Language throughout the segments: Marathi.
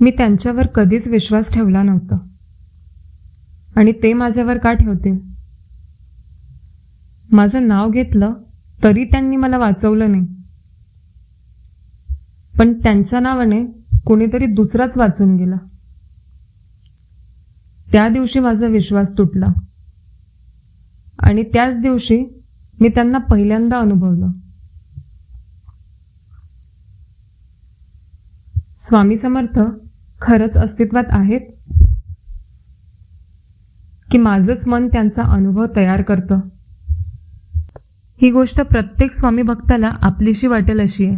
मी त्यांच्यावर कधीच विश्वास ठेवला नव्हता. आणि ते माझ्यावर का ठेवतील? माझं नाव घेतलं तरी त्यांनी मला वाचवलं नाही. पण त्यांच्या नावाने कोणीतरी दुसराच वाचून गेला. त्या दिवशी माझा विश्वास तुटला. आणि त्याच दिवशी मी त्यांना पहिल्यांदा अनुभवलं. स्वामी समर्थ खरंच अस्तित्वात आहेत? की माझंच मन त्यांचा अनुभव तयार करतं? ही गोष्ट प्रत्येक स्वामी भक्ताला आपलीशी वाटेल अशी आहे.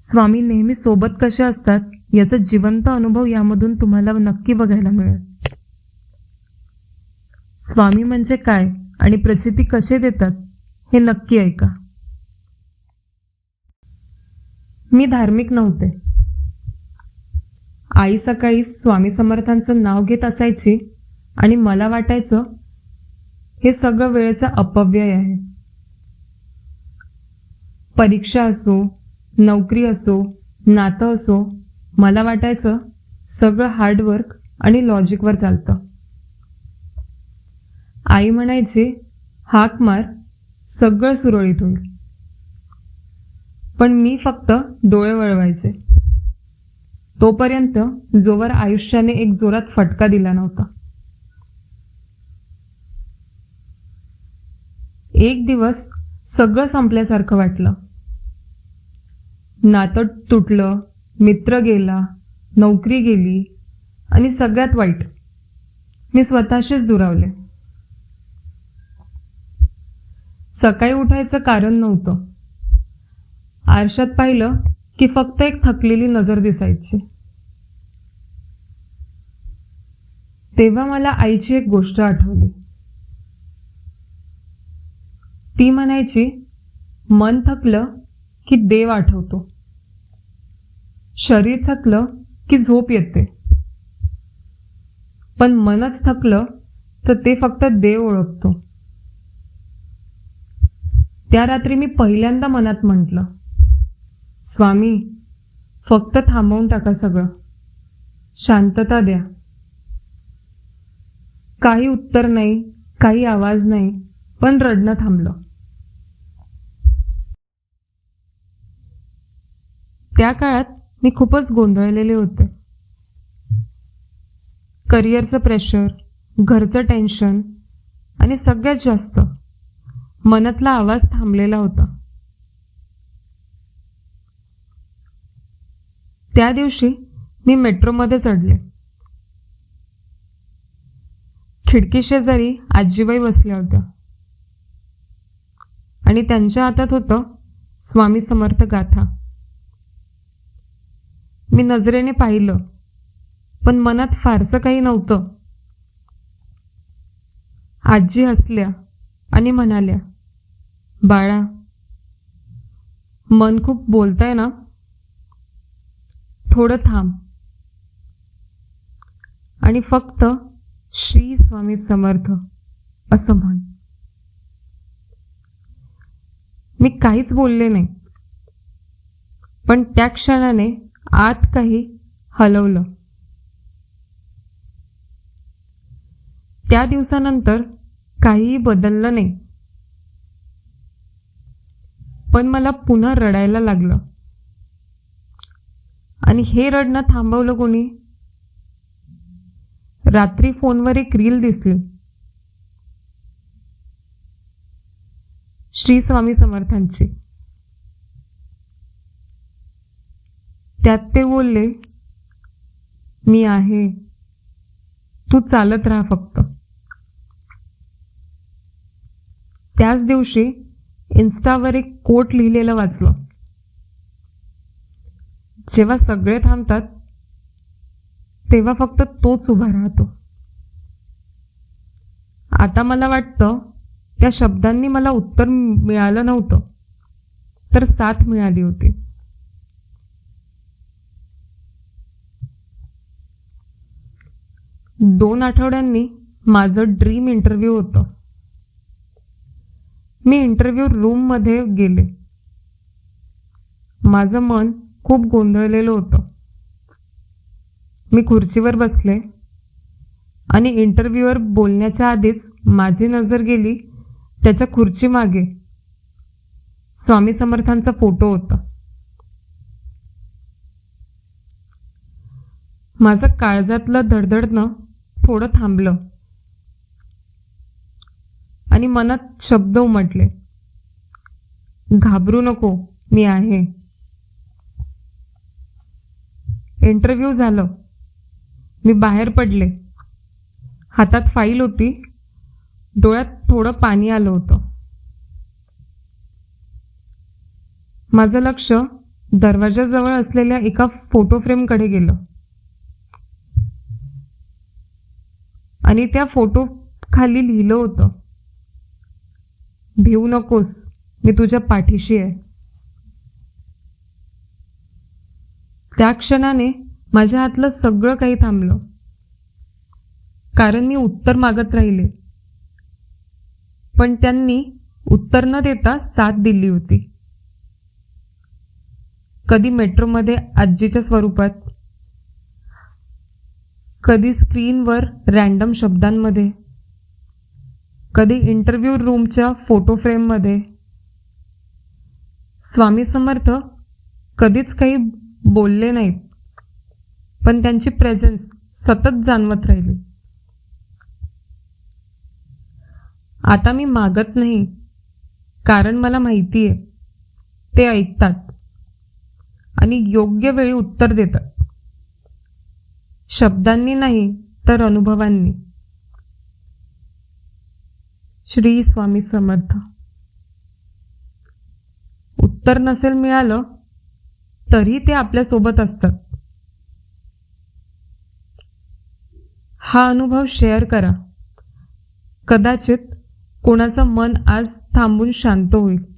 स्वामी नेहमी सोबत कसे असतात याचा जिवंत अनुभव यामधून तुम्हाला नक्की बघायला मिळेल. स्वामी म्हणजे काय आणि प्रचिती कसे देतात हे नक्की ऐका. मी धार्मिक नव्हते. आई सकाळी स्वामी समर्थांचं नाव घेत असायची आणि मला वाटायचं हे सगळं वेळेचा अपव्यय आहे. परीक्षा असो नोकरी असो नातं असो मला वाटायचं सगळं हार्डवर्क आणि लॉजिकवर चालतं. आई म्हणायची हाक मार सगळं सुरळीत होईल. पण मी फक्त डोळे वळवायचे. तोपर्यंत जोवर आयुष्याने एक जोरात फटका दिला नव्हता. एक दिवस सगळं संपल्यासारखं वाटलं. नातं तुटलं मित्र गेला नोकरी गेली आणि सगळ्यात वाईट मी स्वतःशीच दुरावले. सकाळी उठायचं कारण नव्हतं. आरशात पाहिलं की फक्त एक थकलेली नजर दिसायची. तेव्हा मला आईची एक गोष्ट आठवली. ती म्हणायची मन थकलं की देव आठवतो. शरीर थकलं की झोप येते. पण मनच थकलं तर ते फक्त देव ओळखतो. त्या रात्री मी पहिल्यांदा मनात म्हटलं स्वामी फक्त थांबवून टाका सगळं. शांतता द्या. काही उत्तर नाही काही आवाज नाही पण रडणं थांबलं. त्या काळात मी खूपच गोंधळलेले होते. करिअरचं प्रेशर घरचं टेन्शन आणि सगळ्यात जास्त मनातला आवाज थांबलेला होता. त्या दिवशी मी मेट्रोमध्ये चढले. खिडकी शेजारी आजीबाई बसल्या होत्या. आणि त्यांच्या हातात होतं स्वामी समर्थ गाथा. मी नजरेने पाहिलं पण मनात फारसं काही नव्हतं. आजी हसल्या आणि म्हणाल्या बाळा मन खूप बोलताय ना? थोडं थांब. आणि फक्त श्री स्वामी समर्थ असं म्हण. मी काहीच बोलले नाही. पण त्या क्षणाने आत काही हलवलं. त्या दिवसानंतर काहीही बदललं नाही. पण मला पुन्हा रडायला लागलं. आणि हे रडणं थांबवलं कोणी? रात्री फोनवर एक रील दिसली. श्री स्वामी समर्थांची. त्यात ते बोलले मी आहे. तू चालत राहा फक्त. त्याच दिवशी इन्स्टावर एक कोट लिहिलेलं वाचलं. जेव्हा सगळे थांबतात तेव्हा फक्त तोच उभा राहतो. आता मला वाटतं त्या शब्दांनी मला उत्तर मिळालं नव्हतं तर साथ मिळाली होती. दोन आठवड्यांनी माझं ड्रीम इंटरव्ह्यू होतं. मी इंटरव्ह्यू रूममध्ये गेले. माझं मन खूप गोंधळलेलं होतं. मी खुर्चीवर बसले आणि इंटरव्ह्यूवर बोलण्याच्या आधीच माझी नजर गेली त्याच्या खुर्चीमागे स्वामी समर्थांचा फोटो होता. माझं काळजातलं धडधडणं थोडं थांबलं. आणि मनात शब्द उमटले. घाबरू नको मी आहे. इंटरव्ह्यू झालं. मी बाहेर पडले. हातात फाईल होती. डोळ्यात थोडं पाणी आलं होतं. माझं लक्ष दरवाजाजवळ असलेल्या एका फोटो फ्रेमकडे गेलं. आणि त्या फोटो खाली लिहिलं होतं. भिवू नकोस. मी तुझ्या पाठीशी आहे. त्या क्षणाने माझ्या हातलं सगळं काही थांबलं. कारण मी उत्तर मागत राहिले. पण त्यांनी उत्तर न देता साथ दिली होती. कधी मेट्रोमध्ये आजीच्या स्वरूपात कधी स्क्रीनवर रॅन्डम शब्दांमध्ये कधी इंटरव्ह्यू रूमच्या फोटो फ्रेममध्ये. स्वामी समर्थ कधीच काही बोलले नाहीत. पण त्यांची प्रेझेन्स सतत जाणवत राहिली. आता मी मागत नाही कारण मला माहिती आहे ते ऐकतात आणि योग्य वेळी उत्तर देतात. शब्दांनी नाही तर अनुभवांनी. श्री स्वामी समर्थ. उत्तर नसेल मिळालं तरी ते आपल्यासोबत असतात. हा अनुभव शेअर करा. कदाचित कोणाचं मन आज थांबून शांत होईल.